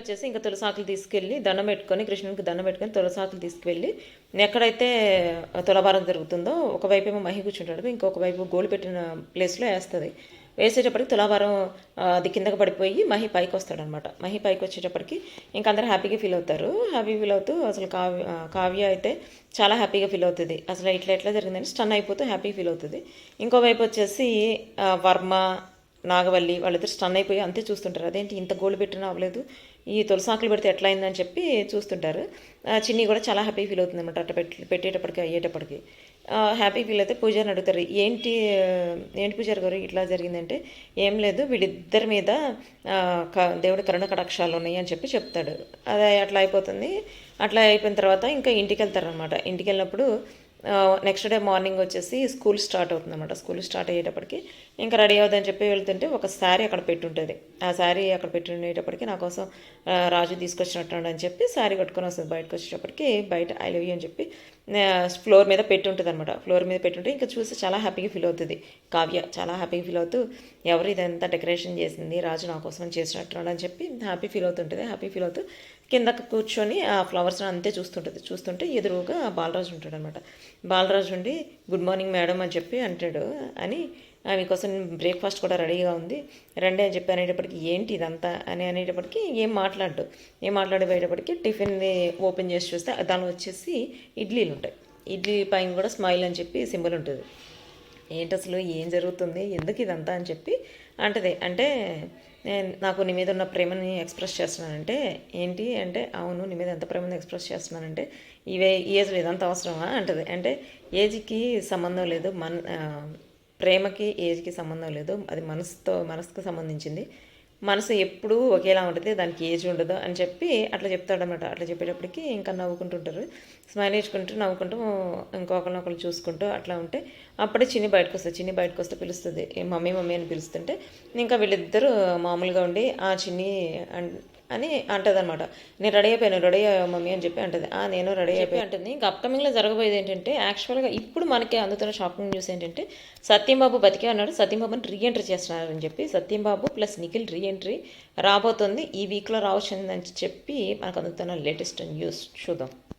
వచ్చేసి ఇంకా తులసాకులు తీసుకెళ్ళి దండం పెట్టుకొని కృష్ణునికి దండం పెట్టుకొని తులసాకులు తీసుకువెళ్ళి ఎక్కడైతే తులభారం జరుగుతుందో ఒకవైపు ఏమో మహి కూర్చుంటాడు ఇంకొక వైపు గోలు పెట్టిన ప్లేస్లో వేస్తుంది. వేసేటప్పటికి తులాభారం అది కిందకి పడిపోయి మహి పైకి వస్తాడనమాట మహి పైకి వచ్చేటప్పటికి ఇంకా అందరూ హ్యాపీగా ఫీల్ అవుతారు. హ్యాపీ ఫీల్ అవుతూ అసలు కావ్య కావ్య అయితే చాలా హ్యాపీగా ఫీల్ అవుతుంది. అసలు ఇట్లా ఎట్లా జరిగిందని స్టన్ అయిపోతూ హ్యాపీ ఫీల్ అవుతుంది. ఇంకోవైపు వచ్చేసి వర్మ నాగవల్లి వాళ్ళిద్దరు స్టన్ అయిపోయి అంతే చూస్తుంటారు. అదేంటి ఇంత గోల్డ్ పెట్టినా అవ్వలేదు. ఈ తులసాకులు పెడితే ఎట్లా అయిందని చెప్పి చూస్తుంటారు. చిన్ని కూడా చాలా హ్యాపీ ఫీల్ అవుతుంది అనమాట అట్లా పెట్టి పెట్టేటప్పటికి అయ్యేటప్పటికి. హ్యాపీ ఫీల్ అయితే పూజారిని అడుగుతారు. ఏంటి ఏంటి పూజారి గారు ఇట్లా జరిగిందంటే ఏం లేదు వీళ్ళిద్దరి మీద క- దేవుడి కరుణ కటాక్షాలు ఉన్నాయి అని చెప్పి చెప్తాడు. అది అట్లా అయిపోతుంది. అట్లా అయిపోయిన తర్వాత ఇంకా ఇంటికి వెళ్తారనమాట ఇంటికి వెళ్ళినప్పుడు నెక్స్ట్ డే మార్నింగ్ వచ్చేసి స్కూల్ స్టార్ట్ అవుతుంది అనమాట స్కూల్ స్టార్ట్ అయ్యేటప్పటికి ఇంకా రెడీ అవుదని చెప్పి వెళ్తుంటే ఒక శారీ అక్కడ పెట్టుంటుంది. ఆ శారీ అక్కడ పెట్టుండేటప్పటికి నా కోసం రాజు తీసుకొచ్చినట్టు అని చెప్పి శారీ కట్టుకొని వస్తుంది. బయటకు వచ్చేటప్పటికి బయట ఐ లవ్ యూ అని చెప్పి ఫ్లోర్ మీద పెట్టుంటుంది అనమాట ఫ్లోర్ మీద పెట్టుంటే ఇంకా చూసి చాలా హ్యాపీగా ఫీల్ అవుతుంది. కావ్య చాలా హ్యాపీగా ఫీల్ అవుతూ ఎవరు ఇదంతా డెకరేషన్ చేసింది? రాజు నా కోసం చేసినట్టు అని చెప్పి హ్యాపీ ఫీల్ అవుతుంటుంది. హ్యాపీ ఫీల్ అవుతూ కిందకు కూర్చొని ఆ ఫ్లవర్స్ అంతే చూస్తుంటుంది. చూస్తుంటే ఎదురుగా బాలరాజు ఉంటాడు అనమాట బాలరాజు ఉండి గుడ్ మార్నింగ్ మేడం అని చెప్పి అంటాడు. అని ఆమె కోసం బ్రేక్ఫాస్ట్ కూడా రెడీగా ఉంది. రండి అని చెప్పి అనేటప్పటికి ఏంటి ఇదంతా? అని అనేటప్పటికి ఏం మాట్లాడు ఏం మాట్లాడేటప్పటికి టిఫిన్ని ఓపెన్ చేసి చూస్తే దానిలో వచ్చేసి ఇడ్లీలు ఉంటాయి. ఇడ్లీ పైన కూడా స్మైల్ అని చెప్పి సింబల్ ఉంటుంది. ఏంటి అసలు ఏం జరుగుతుంది? ఎందుకు ఇదంతా అని చెప్పి అంటది. అంటే నేను నాకు నీ మీద ఉన్న ప్రేమని ఎక్స్ప్రెస్ చేస్తున్నానంటే ఏంటి అంటే అవును నీ మీద ఎంత ప్రేమని ఎక్స్ప్రెస్ చేస్తున్నానంటే ఇవే ఈ ఏజ్లో ఇదంతా అవసరమా? అంటది. అంటే ఏజ్కి సంబంధం లేదు. మన ప్రేమకి ఏజ్కి సంబంధం లేదు. అది మనసుతో మనసుకు సంబంధించింది. మనసు ఎప్పుడూ ఒకేలా ఉంటుంది దానికి ఏజ్ ఉండదు అని చెప్పి అట్లా చెప్తాడనమాట అట్లా చెప్పేటప్పటికి ఇంకా నవ్వుకుంటుంటారు. స్మైల్ ఇచ్చుకుంటూ నవ్వుకుంటూ ఇంకొకరినొకరు చూసుకుంటూ అట్లా ఉంటే అప్పుడే చిన్ని బయటకు వస్తుంది. చిన్ని బయటకు వస్తే పిలుస్తుంది. "ఏ మమ్మీ మమ్మీ అని పిలుస్తుంటే ఇంకా వీళ్ళిద్దరూ మామూలుగా ఉండి ఆ చిన్ని అన్- అని అంటది అనమాట నేను రెడీ అయిపోయాను రెడీ అయ్యా మమ్మీ అని చెప్పి అంటది. ఆ నేను రెడీ అయిపోయి అంటుంది. ఇంకా అప్కమింగ్లో జరగబోయేది ఏంటంటే యాక్చువల్గా ఇప్పుడు మనకి అందుతున్న షాకింగ్ న్యూస్ ఏంటంటే సత్యంబాబు బతికే ఉన్నాడు సత్యంబాబుని రీఎంట్రీ చేస్తున్నారని చెప్పి సత్యంబాబు ప్లస్ నిఖిల్ రీఎంట్రీ రాబోతుంది. ఈ వీక్లో అని చెప్పి మనకు అందుతున్న లేటెస్ట్ న్యూస్ చూద్దాం.